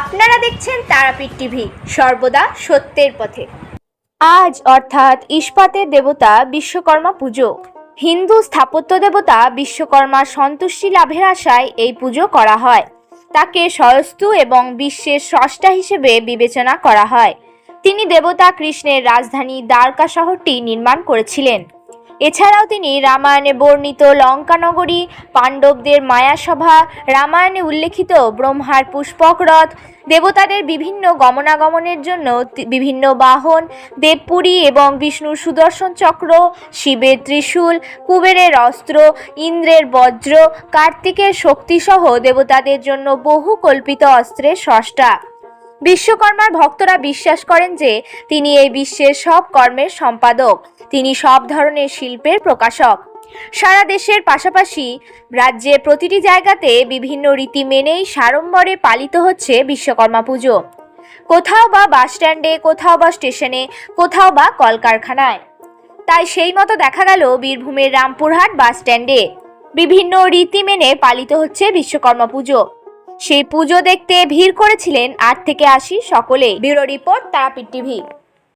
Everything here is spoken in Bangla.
আপনারা দেখছেন তারাপীঠ টিভি, সর্বদা সত্যের পথে। আজ অর্থাৎ ইস্পাতের দেবতা বিশ্বকর্মা পুজো। হিন্দু স্থাপত্য দেবতা বিশ্বকর্মা সন্তুষ্টি লাভের আশায় এই পুজো করা হয়। তাকে স্বয়স্তু এবং বিশ্বের স্রষ্টা হিসেবে বিবেচনা করা হয়। তিনি দেবতা কৃষ্ণের রাজধানী দ্বারকা শহরটি নির্মাণ করেছিলেন। এছাড়াও তিনি রামায়ণে বর্ণিত লঙ্কানগরী, পাণ্ডবদের মায়াসভা, রামায়ণে উল্লেখিত ব্রহ্মার পুষ্পক রথ দেবতাদের বিভিন্ন গমনাগমনের জন্য বিভিন্ন বাহন, দেবপুরী এবং বিষ্ণুর সুদর্শন চক্র, শিবের ত্রিশূল, কুবেরের অস্ত্র, ইন্দ্রের বজ্র, কার্তিকের শক্তিসহ দেবতাদের জন্য বহু কল্পিত অস্ত্রের স্রষ্টা বিশ্বকর্মার ভক্তরা বিশ্বাস করেন যে তিনি এই বিশ্বের সব কর্মের সম্পাদক। তিনি সব ধরনের শিল্পের প্রকাশক। সারা দেশের পাশাপাশি রাজ্যের প্রতিটি জায়গাতে বিভিন্ন রীতি মেনেই সাড়ম্বরে পালিত হচ্ছে বিশ্বকর্মা পুজো। কোথাও বা বাস স্ট্যান্ডে, কোথাও বা স্টেশনে, কোথাও বা কলকারখানায়। তাই সেই মতো দেখা গেল বীরভূমের রামপুরহাট বাস স্ট্যান্ডে। বিভিন্ন রীতি মেনে পালিত হচ্ছে বিশ্বকর্মা পুজো। সেই পুজো দেখতে ভিড় করেছিলেন আট থেকে আশি সকলে ব্যুরো রিপোর্ট তারাপীঠ টিভি।